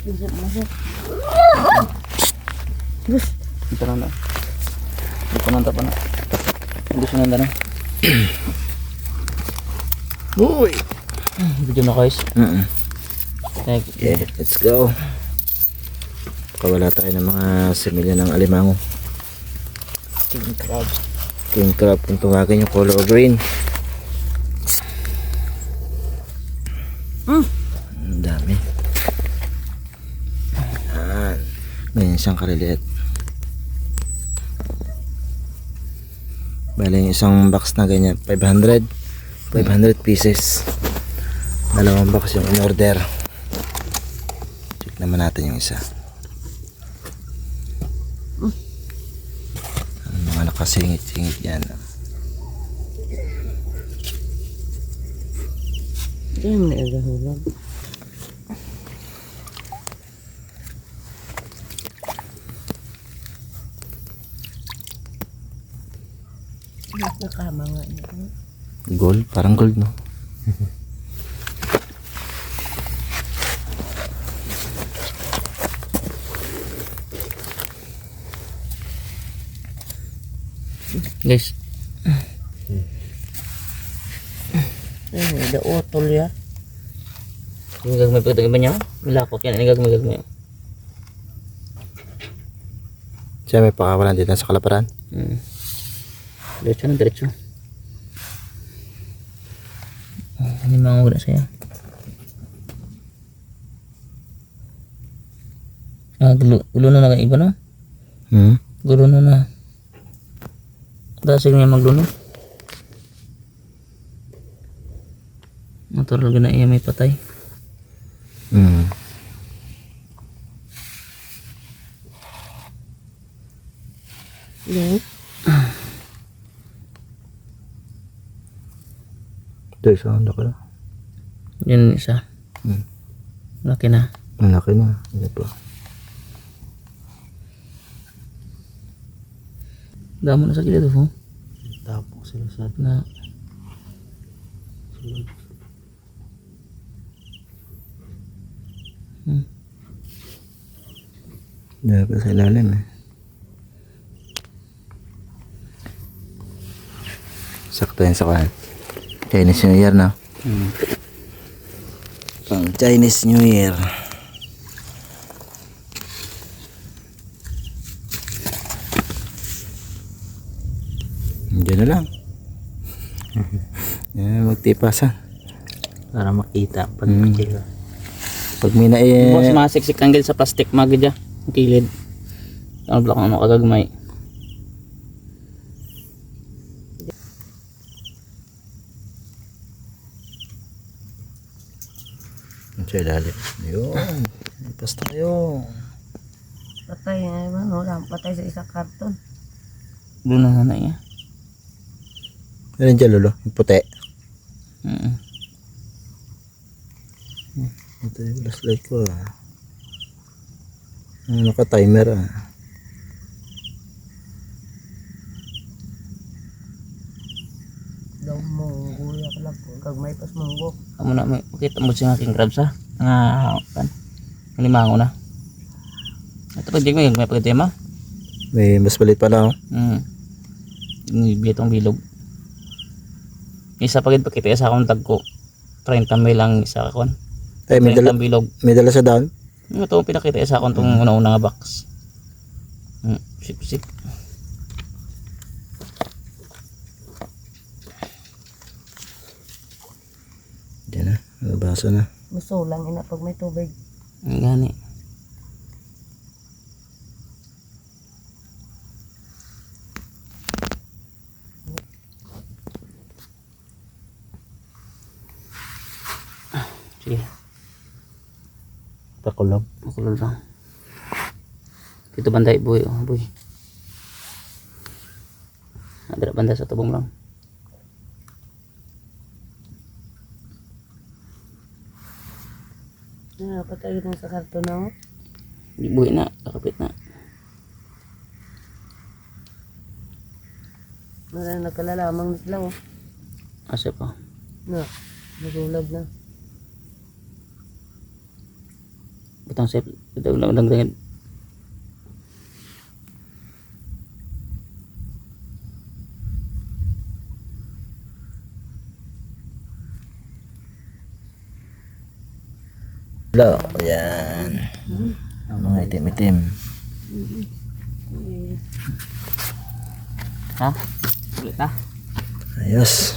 Bisip masip. Ito na na. Ito na pa na. Gusto na na. Uy! Video na guys. Mm Like, Yeah, let's go. Pakawala tayo ng mga similya ng alimango. king crab. King crab kung tungagin yung color green. Hmm. Ang dami. Yan. Ganyan siyang kariliit. Yung isang box na ganyan, 500. 500 pieces. Dalawang box yung in-order. Check naman natin yung isa. Ano mga nakasingit-singit yan. Diyan mo na igahulog. Nakama nga ito. Gold, parang gold no. Guys, Ay, da utol ya. yung gagmay pa ito iba niya. Milakot yan. Yung gagmay gagmay. Siya may pakawalan dito sa kalaparan. Hmm. Diretso na, diretso. Ano yung mga wala sa'yo? Ah, gulo, gulo na na iba no? Hmm? Gulo na na. Dasig niya magluno. Natural gana iya may patay. Hmm. Yan. Isa, ang laki. Yun isa. Hmm. Laki na. Ang laki na. Ano pa? Damo na sa gilid oh. Tapos sila sa Na Dahil sa ilalim eh. Sakto yan sa kanan. Chinese New Year na. hmm. Pang Chinese New Year. Diyan na lang. Yan, magtipasan. para makita pag Hmm. makita. Pag may na eh, Bukas masiksik ang sa plastic magid ya. Ang kilid. Ang block ano kagagmay. Sa ilalim. Yun. Lipas tayo. Patay nga naman. Wala patay sa isang karton. Blue na na niya. Ano dyan, Lolo? Yung puti. Mm. Ito yung flashlight ko ah. Ano naka-timer ah. Daw mo. Guya ka lang. Gagmay pas munggo. Amo na may makita mo siya aking crabs ha. Nga kan. Kalimango na. Ito pag di mo yung may pagkatema. May mas balit pala oh. Mm. Bitong bilog. Isa pagid pakita sa akong tagko. 30 mil lang isa ka kon. Ay, may 30 dala, bilog. may dala sa down. Ito pinakita sa akong tong una-una nga box. Mm. Sip sip. Diyan na. Nabasa na. Gusto lang ina pag may tubig. Ang gani. Sige. Pakulab. Makulol lang. Dito banday boy. Oh, boy. Ada banda sa tubong lang. Ah, patay na sa karton na. oh. Boy na. Kakapit na. Wala nagkalalamang na sila. Oh. Asa pa. Na. Nagulag na. Butang sip. Ito lang lang lang. Lo, yan. Mga itim-itim. Ha? Ulit na. Ayos.